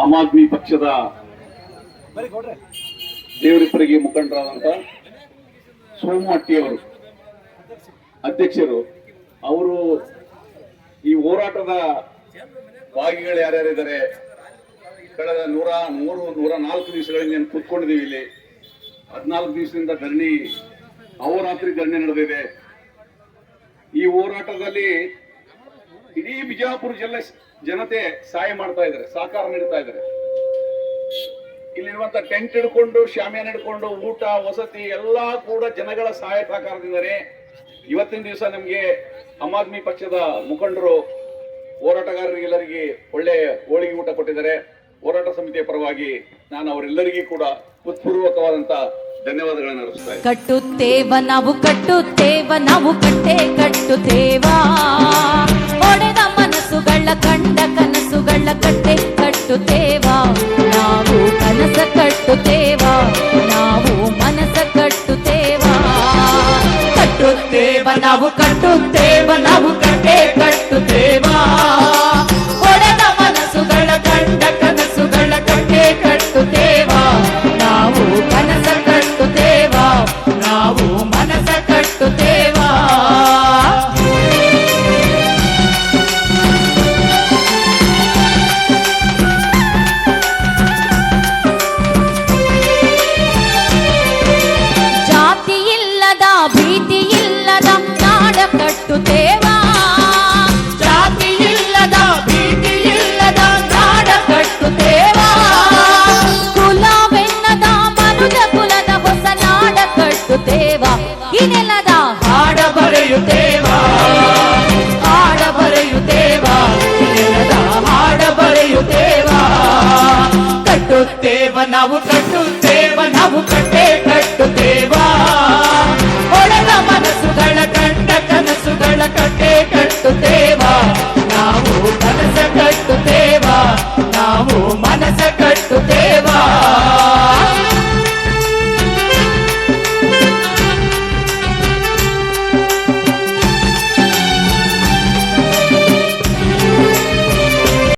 ಆಮ್ ಆದ್ಮಿ ಪಕ್ಷದ ದೇವರಿಬ್ಬರಿಗೆ ಮುಖಂಡರಾದಂತ ಸೋಮಟ್ಟಿ ಅವರು, ಅಧ್ಯಕ್ಷರು, ಅವರು ಈ ಹೋರಾಟದ ಭಾಗಿಗಳು ಯಾರ್ಯಾರಿದ್ದಾರೆ? ಕಳೆದ ನೂರ ಮೂರು, ನೂರ ನಾಲ್ಕು ದಿವಸಗಳಿಂದ ಏನು ಕೂತ್ಕೊಂಡಿದ್ದೀವಿ ಇಲ್ಲಿ. ಹದಿನಾಲ್ಕು ದಿವಸದಿಂದ ಧರಣಿ ಅಹೋರಾತ್ರಿ ಧರಣಿ ನಡೆದಿದೆ. ಈ ಹೋರಾಟದಲ್ಲಿ ಇಡೀ ಬಿಜಾಪುರ ಜಿಲ್ಲೆ ಜನತೆ ಸಹಾಯ ಮಾಡ್ತಾ ಇದ್ದಾರೆ, ಸಹಕಾರ ನೀಡ್ತಾ ಇದ್ದಾರೆ. ಇಲ್ಲಿರುವಂತ ಟೆಂಟ್ ಹಿಡ್ಕೊಂಡು ಶಾಮಿಯಾನ ಹಿಡ್ಕೊಂಡು, ಊಟ, ವಸತಿ ಎಲ್ಲಾ ಕೂಡ ಜನಗಳ ಸಹಾಯ ಸಹಕಾರದಿಂದಲೇ ಇವತ್ತಿನ ದಿವಸ ನಮ್ಗೆ ಆಮ್ ಆದ್ಮಿ ಪಕ್ಷದ ಮುಖಂಡರು ಹೋರಾಟಗಾರರಿಗೆಲ್ಲರಿಗೆ ಒಳ್ಳೆ ಹೋಳಿಗೆ ಊಟ ಕೊಟ್ಟಿದ್ದಾರೆ. ಹೋರಾಟ ಸಮಿತಿಯ ಪರವಾಗಿ ನಾನು ಅವರೆಲ್ಲರಿಗೂ ಕೂಡ ಹೃತ್ಪೂರ್ವಕವಾದಂತ ಧನ್ಯವಾದಗಳನ್ನು ಕಟ್ಟುತ್ತೇವ ನಾವು ಕಟ್ಟುತ್ತೇವ, ನಾವು ಕಟ್ಟೆ ಕಟ್ಟುತ್ತೇವ. ಕಟ್ಟುತ್ತೇವ ನಾವು ಕನಸ ಕಟ್ಟುತ್ತೇವ ನಾವು ಮನಸ ಕಟ್ಟುತ್ತೇವ ಕಟ್ಟುತ್ತೇವ ನಾವು ಕಟ್ಟುತ್ತೇವ ನಾವು ಭೀತಿ ಇಲ್ಲದ ನಾಡ ಕಟ್ಟುತ್ತೇವ ಜಾತಿ ಇಲ್ಲದ ಭೀತಿ ಇಲ್ಲದ ನಾಡ ಕಟ್ಟುತ್ತೇವ ಕುಲವೆನ್ನದ ಮನುಜ ಕುಲದ ಹೊಸ ನಾಡ ಕಟ್ಟುತ್ತೇವ ಈ ನೆಲದ ಹಾಡ ಬರೆಯುತ್ತೇವ. ಹಾಡ ಬರೆಯುತ್ತೇವ. ಈ ನೆಲದ ಹಾಡ ಬರೆಯುತ್ತೇವ. ಕಟ್ಟುತ್ತೇವ ನಾವು ಕಟ್ಟುತ್ತೇವ. ಕಟ್ಟು కట్టు దేవా